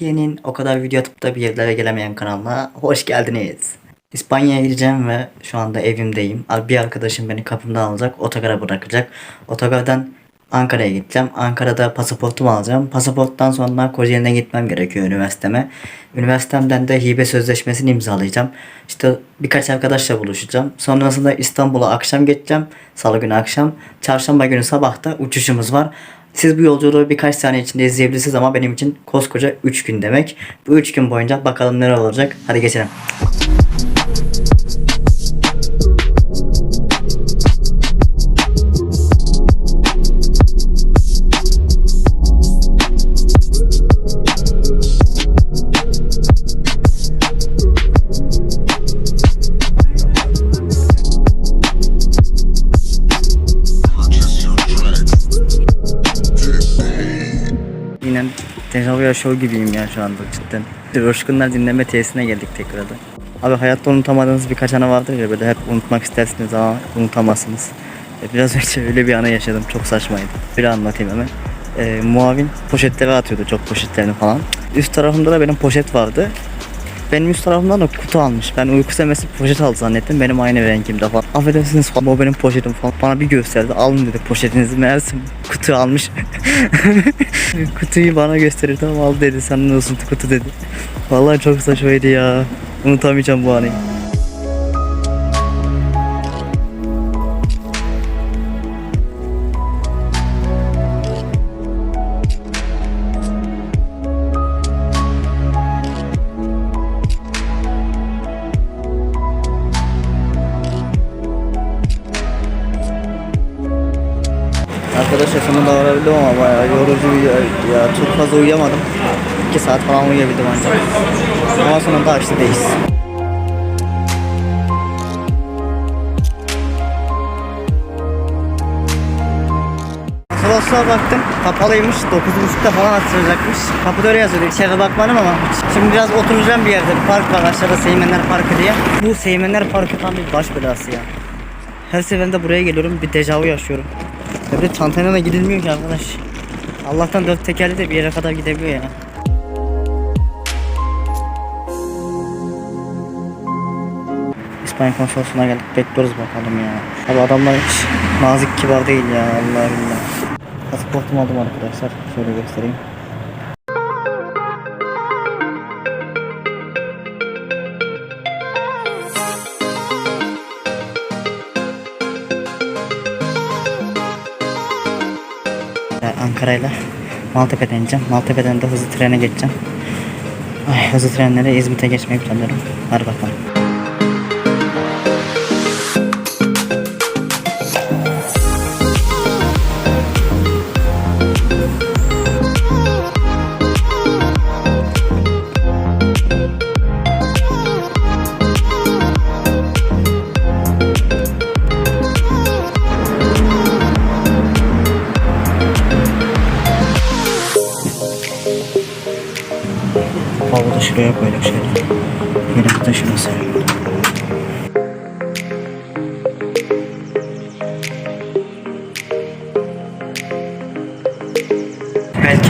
Türkiye'nin o kadar video atıp da bir yerlere gelemeyen kanalına hoş geldiniz. İspanya'ya gideceğim ve şu anda evimdeyim. Bir arkadaşım beni kapımdan alacak, otogara bırakacak. Otogardan Ankara'ya gideceğim. Ankara'da pasaportumu alacağım. Pasaporttan sonra Kocaeli'ne gitmem gerekiyor üniversiteme. Üniversitemden de hibe sözleşmesini imzalayacağım. İşte birkaç arkadaşla buluşacağım. Sonrasında İstanbul'a akşam geçeceğim. Salı günü akşam. Çarşamba günü sabahta uçuşumuz var. Siz bu yolculuğu birkaç saniye içinde izleyebilirsiniz ama benim için koskoca 3 gün demek. Bu 3 gün boyunca bakalım neler olacak. Hadi geçelim. Dejavu yaşıyor gibiyim ya şu anda cidden. Coşkunlar dinleme tesisine geldik tekrardan. Abi hayatta unutamadığınız birkaç anı vardır ya böyle hep unutmak istersiniz ama unutamazsınız. E, Biraz önce öyle bir anı yaşadım çok saçmaydı. Bir anlatayım hemen. E, muavin poşetleri atıyordu çok poşetlerini falan. Üst tarafımda da benim poşet vardı. Benim üst tarafımdan da kutu almış. Ben uyku semesi poşet aldı zannettim. Benim aynı rengimde falan. Affedersiniz falan. O benim poşetim falan. Bana bir gösterdi. Alın dedi poşetinizi. Meğerse kutu almış. Kutuyu bana gösterir. Tamam al dedi. Sen olsun kutu dedi. Vallahi çok saçmaydı ya. Unutamayacağım bu anıyı. Sonunda varabildim ama bayağı yorucu bir ya, çok fazla uyuyamadım. 2 saat falan uyuyabildim ancak. Ama sonunda açtı değiliz. Sırasına baktım kapalıymış 9.30'da falan açılacakmış. Kapıda öyle yazıyordu içeri bakmadım ama Şimdi biraz oturacağım bir yerde park var aşağıda Seymenler Parkı diye. Bu Seymenler Parkı tam bir baş belası ya. Her seferinde buraya geliyorum bir dejavu yaşıyorum. Böyle çantayla da gidilmiyor ki arkadaş. Allah'tan dört tekerli de bir yere kadar gidebiliyor ya. İspanya konsolosluğuna geldik. Bekliyoruz bakalım ya. Abi adamlar hiç nazik kibar değil ya. Allah billah. Pasaportumu aldım arkadaşlar. Şöyle göstereyim. Ankara'yla Maltepe'den ineceğim. Maltepe'den de hızlı trene geçeceğim. Ay, hızlı trenlere İzmit'e geçmeyi planlıyorum. Hadi bakalım.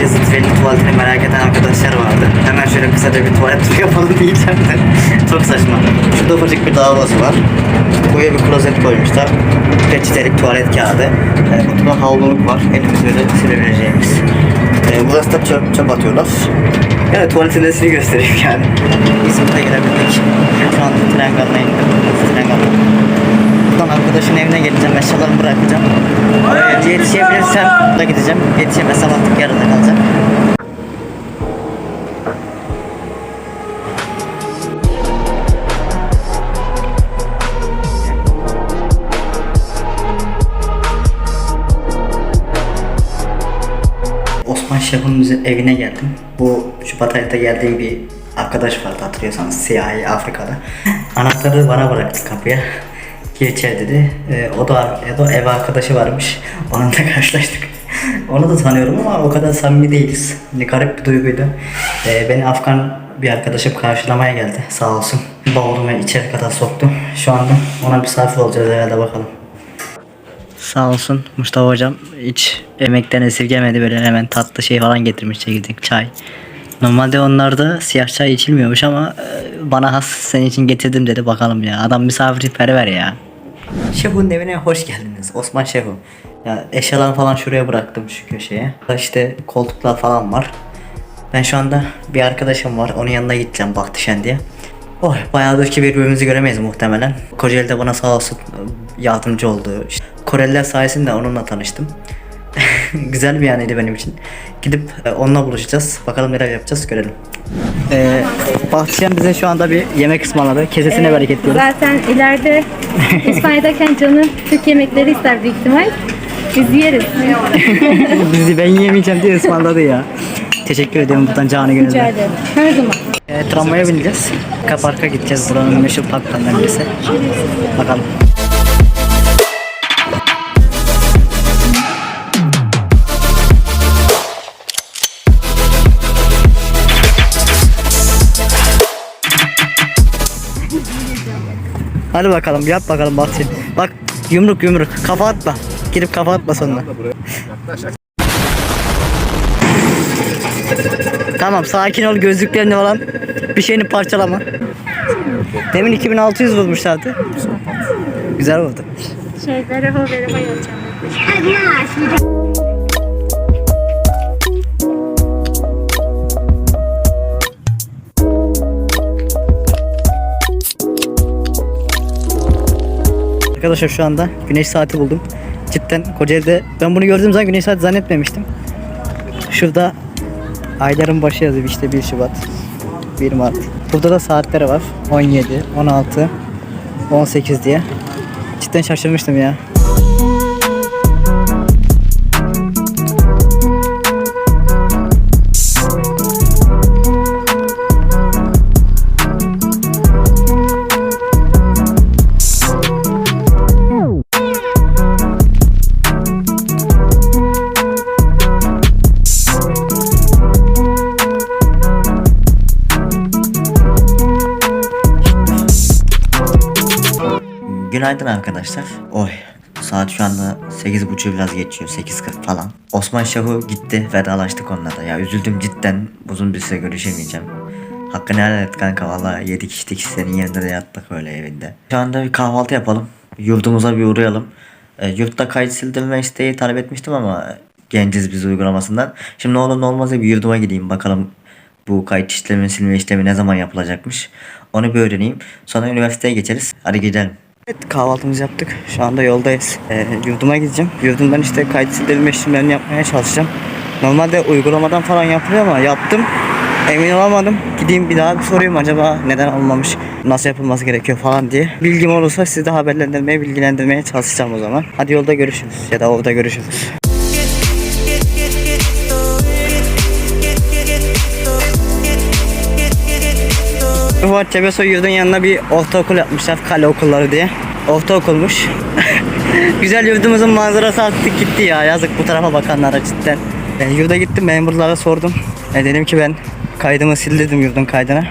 Trenin tuvaletini merak eden arkadaşlar vardı. Hemen şöyle kısaca bir tuvalet turu yapalım diyeceğim de. Çok saçma. Şurada ufacık bir davası var. Buraya bir klozet koymuşlar. Peçetelik tuvalet kağıdı. Ee, burada havluluk var. Elimizi böyle silebileceğimiz. Ee, burası da çöp, çöp atıyorlar. Yani tuvaletin nesini göstereyim yani. İzmit'e girebildik. Şu anda tren garına indim. Tren garına. Buradan arkadaşın evine geleceğim. Eşyalarımı bırakacağım. Ee, yetişebilirsem da gideceğim. Yetişemezsem artık yarın da kalacak. Osman Şah'ın evine geldim. Bu Şubat ayında geldiğim bir arkadaş vardı hatırlıyorsanız siyahi Afrika'da. Anahtarı bana bıraktı kapıya. Gir içeri dedi. Ee, o da ya da ev arkadaşı varmış. Onunla karşılaştık. Onu da tanıyorum ama o kadar samimi değiliz. Ne garip bir duyguydu. Ee, beni Afgan bir arkadaşım karşılamaya geldi sağ olsun. Bavulumu içeri kadar soktu. Şu anda ona misafir olacağız herhalde bakalım. Sağ olsun Mustafa hocam hiç emekten esirgemedi böyle hemen tatlı şey falan getirmiş çekirdek çay. Normalde onlarda siyah çay içilmiyormuş ama e, bana has senin için getirdim dedi bakalım ya. Adam misafirperver ya. Şehu'nun evine hoş geldiniz. Osman Şehu. Ya eşyalarını falan şuraya bıraktım şu köşeye. İşte koltuklar falan var. Ben şu anda bir arkadaşım var. Onun yanına gideceğim Bahtişen diye. Oh bayağıdır ki birbirimizi göremeyiz muhtemelen. Kocaeli de bana sağ olsun yardımcı oldu. İşte Koreliler sayesinde onunla tanıştım. Güzel bir anıydı benim için. Gidip e, onunla buluşacağız. Bakalım neler yapacağız görelim. Ee, Bahtişen bize şu anda bir yemek ısmarladı. Kesesine Evet, bereket diyoruz. Zaten ileride İspanya'dayken canı Türk yemekleri ister büyük ihtimal. Biz yeriz. Bizi ben yiyemeyeceğim diye ısmarladı ya. Teşekkür ederim buradan canı Rica gönülden. ederim. Her zaman. E, tramvaya bineceğiz. Kapark'a gideceğiz. Buranın meşhur parklarından birisi. Bakalım. Hadi bakalım yap bakalım Bahçin. Bak yumruk yumruk kafa atma. Girip kafa atma sonuna. Tamam sakin ol gözlüklerini falan bir şeyini parçalama. Demin 2600 vurmuşlardı. Güzel oldu. Şeylere haberi bayılacağım. Arkadaşlar şu anda güneş saati buldum. Cidden Kocaeli'de ben bunu gördüğüm zaman güneş saati zannetmemiştim. Şurada ayların başı yazıyor işte 1 Şubat, 1 Mart. Burada da saatleri var. 17, 16, 18 diye. Cidden şaşırmıştım ya. Günaydın arkadaşlar. Oy. Saat şu anda 8.30 biraz geçiyor. 8.40 falan. Osman Şahu gitti. Vedalaştık onunla da. Ya üzüldüm cidden. Uzun bir süre görüşemeyeceğim. Hakkını helal et kanka. Valla yedik içtik. Senin yerinde de yattık öyle evinde. Şu anda bir kahvaltı yapalım. Yurdumuza bir uğrayalım. E, yurtta kayıt sildirme isteği talep etmiştim ama genciz biz uygulamasından. Şimdi ne olur ne olmaz bir yurduma gideyim. Bakalım bu kayıt işlemi silme işlemi ne zaman yapılacakmış. Onu bir öğreneyim. Sonra üniversiteye geçeriz. Hadi gidelim. Evet kahvaltımızı yaptık. Şu anda yoldayız. Ee, yurduma gideceğim. Yurdumdan işte kayıt sildirilme işlemlerini yapmaya çalışacağım. Normalde uygulamadan falan yapılıyor ama yaptım. Emin olamadım. Gideyim bir daha bir sorayım acaba neden olmamış, nasıl yapılması gerekiyor falan diye. Bilgim olursa sizi de haberlendirmeye, bilgilendirmeye çalışacağım o zaman. Hadi yolda görüşürüz ya da orada görüşürüz. Fuat Cebesoy yurdun yanına bir ortaokul yapmışlar kale okulları diye. Ortaokulmuş. Güzel yurdumuzun manzarası aktık gitti ya yazık bu tarafa bakanlara cidden. E, yurda gittim memurlara sordum. E, dedim ki ben kaydımı sildirdim yurdun kaydına.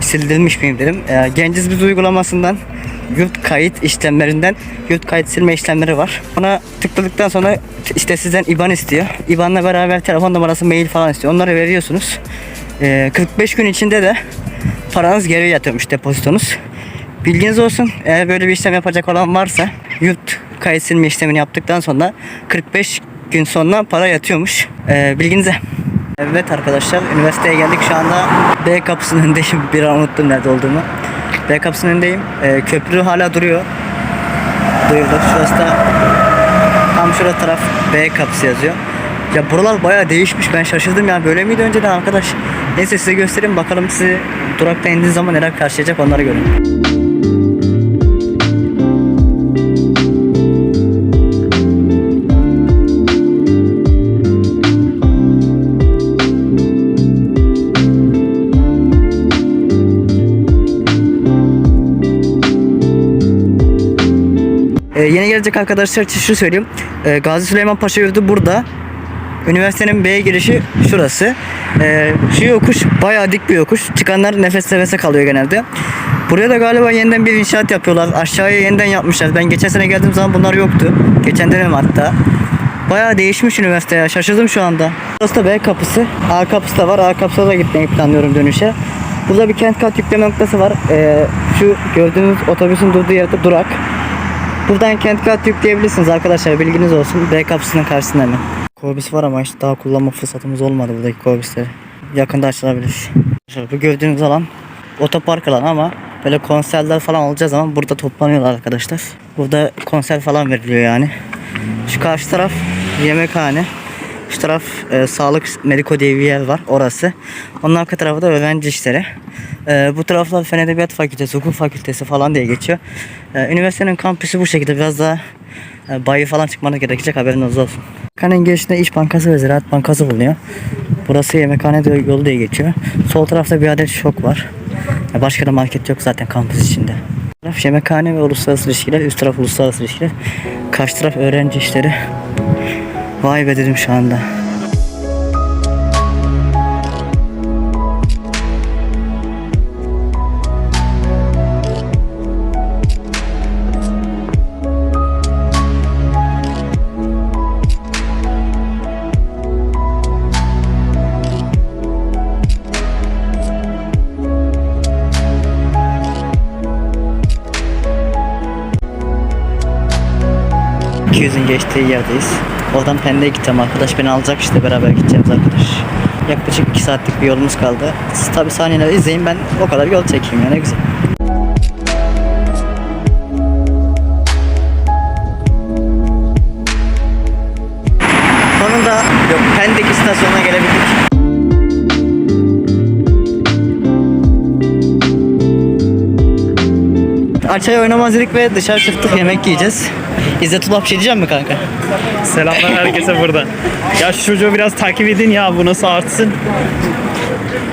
Sildirilmiş miyim dedim. E, Genciz Biz uygulamasından yurt kayıt işlemlerinden yurt kayıt silme işlemleri var. Ona tıkladıktan sonra işte sizden IBAN istiyor. IBAN'la beraber telefon numarası, mail falan istiyor. Onları veriyorsunuz. E, 45 gün içinde de paranız geri yatıyormuş depozitonuz. Bilginiz olsun eğer böyle bir işlem yapacak olan varsa yurt kayıt silme işlemini yaptıktan sonra 45 gün sonra para yatıyormuş. Ee, bilginize. Evet arkadaşlar üniversiteye geldik şu anda B kapısının önündeyim. Bir an unuttum nerede olduğumu. B kapısının önündeyim. Ee, köprü hala duruyor. Duyuldu. Şurası da tam şurada taraf B kapısı yazıyor. Ya buralar bayağı değişmiş. Ben şaşırdım ya. Böyle miydi önceden arkadaş? Neyse size göstereyim bakalım sizi durakta indiğiniz zaman neler karşılayacak onları görün. Ee, yeni gelecek arkadaşlar için şunu söyleyeyim. Ee, Gazi Süleyman Paşa Yurdu burada. Üniversitenin B girişi şurası. Ee, şu yokuş bayağı dik bir yokuş. Çıkanlar nefes nefese kalıyor genelde. Buraya da galiba yeniden bir inşaat yapıyorlar. Aşağıya yeniden yapmışlar. Ben geçen sene geldiğim zaman bunlar yoktu. Geçen dönem hatta. Bayağı değişmiş üniversite ya. Şaşırdım şu anda. Burası da B kapısı. A kapısı da var. A kapısına da gitmeyi planlıyorum dönüşe. Burada bir kent kart yükleme noktası var. Ee, şu gördüğünüz otobüsün durduğu yerde durak. Buradan kent kart yükleyebilirsiniz arkadaşlar. Bilginiz olsun. B kapısının karşısında hemen. Korbis var ama işte daha kullanma fırsatımız olmadı buradaki korbisleri. Yakında açılabilir. Bu gördüğünüz alan otopark alanı ama böyle konserler falan olacağı zaman burada toplanıyorlar arkadaşlar. Burada konser falan veriliyor yani. Şu karşı taraf yemekhane. Şu taraf e, sağlık mediko diye bir yer var orası. Onun arka tarafı da öğrenci işleri. E, bu taraflar Fen Edebiyat Fakültesi, Hukuk Fakültesi falan diye geçiyor. E, üniversitenin kampüsü bu şekilde biraz daha e, bayi falan çıkmanız gerekecek haberiniz olsun. Kane'nin girişinde İş Bankası ve Ziraat Bankası bulunuyor. Burası yemekhane yolu diye geçiyor. Sol tarafta bir adet şok var. Başka da market yok zaten kampüs içinde. Taraf yemekhane ve uluslararası ilişkiler, üst taraf uluslararası ilişkiler. Karşı taraf öğrenci işleri. Vay be dedim şu anda. %200'ün geçtiği yerdeyiz. Oradan Pendik'e gideceğim arkadaş beni alacak işte beraber gideceğiz arkadaş. Yaklaşık 2 saatlik bir yolumuz kaldı. Siz tabi saniyeleri izleyin ben o kadar yol çekeyim ya ne güzel. Sonunda yok, Pendik istasyonuna gelebildik. Açay oynamaz dedik ve dışarı çıktık yemek yiyeceğiz. İzzetullah bir şey diyeceğim mi kanka? Selamlar herkese burada. Ya şu çocuğu biraz takip edin ya bu nasıl artsın.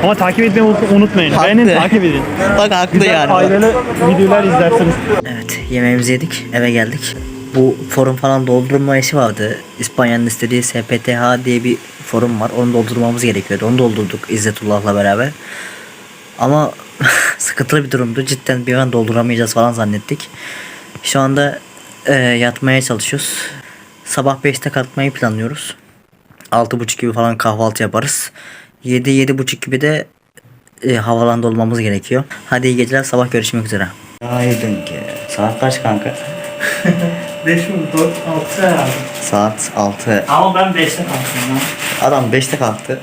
Ama takip etmeyi unut- unutmayın. Haklı. Beğenin takip edin. Bak haklı Güzel yani. aileli videolar izlersiniz. Evet yemeğimizi yedik eve geldik. Bu forum falan doldurma işi vardı. İspanya'nın istediği SPTH diye bir forum var. Onu doldurmamız gerekiyordu. Onu doldurduk İzzetullah'la beraber. Ama sıkıntılı bir durumdu. Cidden bir an dolduramayacağız falan zannettik. Şu anda e, yatmaya çalışıyoruz. Sabah 5'te kalkmayı planlıyoruz. 6.30 gibi falan kahvaltı yaparız. 7-7.30 gibi de e, havalanda olmamız gerekiyor. Hadi iyi geceler sabah görüşmek üzere. Aydın ki. Saat kaç kanka? 5 4 6 herhalde. Saat 6. Ama ben 5'te kalktım lan. Adam 5'te kalktı.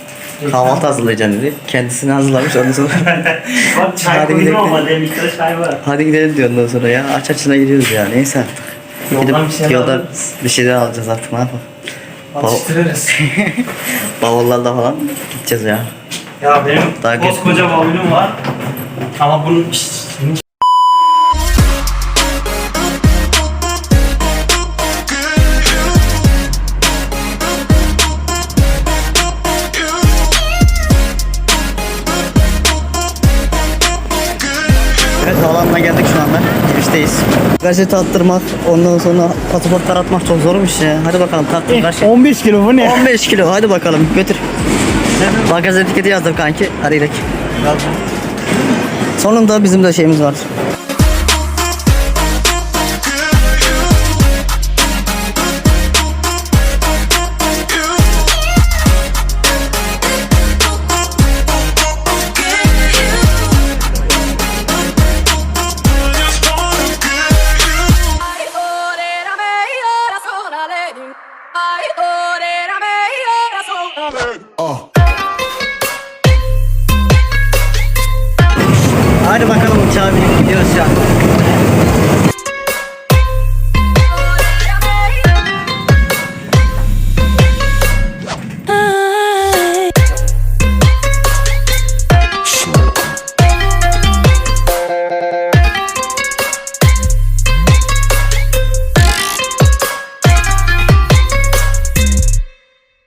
Kahvaltı hazırlayacağım dedi. Kendisini hazırlamış ondan sonra. Bak Hadi çay koydum gidelim. ama demlikte çay var. Hadi gidelim diyor ondan sonra ya. Aç açına gidiyoruz ya. Neyse artık. Yoldan bir şeyler yolda alırız. bir şeyler alacağız artık ne yapalım. Atıştırırız. Bavullarla falan gideceğiz ya. ya benim Daha koskoca bavulum var. Ama bunun Girişteyiz. Gazete attırmak, ondan sonra pasaport taratmak çok zormuş ya. Hadi bakalım ver şey. 15 kilo bu ne? 15 kilo hadi bakalım götür. Bagaj etiketi yazdım kanki. Hadi gidelim. Sonunda bizim de şeyimiz var. Hadi bakalım uçağa binip gidiyoruz şu an.